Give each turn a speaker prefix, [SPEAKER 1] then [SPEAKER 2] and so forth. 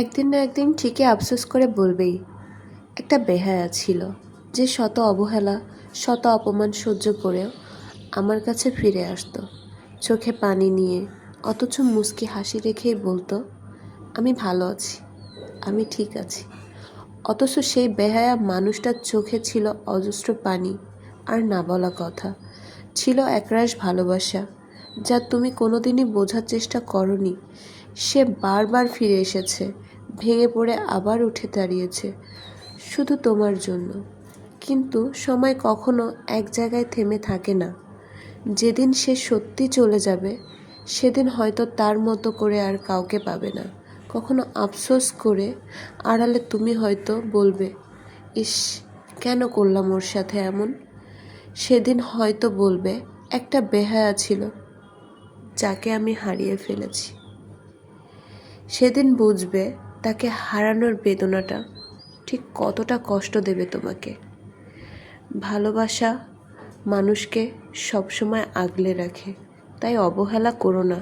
[SPEAKER 1] একদিন না একদিন ঠিকই আফসোস করে বলবেই, একটা বেহায়া ছিল যে শত অবহেলা, শত অপমান সহ্য করেও আমার কাছে ফিরে আসতো। চোখে পানি নিয়ে, অথচ মুস্কি হাসি রেখেই বলতো, আমি ভালো আছি, আমি ঠিক আছি। অথচ সেই বেহায়া মানুষটার চোখে ছিল অজস্র পানি আর না বলা কথা। ছিল একরাশ ভালোবাসা, যা তুমি কোনোদিনই বোঝার চেষ্টা করনি সে বারবার ফিরে এসেছে, ভেঙে পড়ে আবার উঠে দাঁড়িয়েছে, শুধু তোমার জন্য। কিন্তু সময় কখনো এক জায়গায় থেমে থাকে না। যেদিন সে সত্যি চলে যাবে, সেদিন হয়তো তার মতো করে আর কাউকে পাবে না। কখনো আফসোস করে আড়ালে তুমি হয়তো বলবে, ইস, কেন করলাম ওর সাথে এমন? সেদিন হয়তো বলবে, একটা বেহায়া ছিল, যাকে আমি হারিয়ে ফেলেছি। সেদিন বুঝবে তাকে হারানোর বেদনাটা ঠিক কতটা কষ্ট দেবে তোমাকে। ভালোবাসা মানুষকে সবসময় আগলে রাখে, তাই অবহেলা করো না।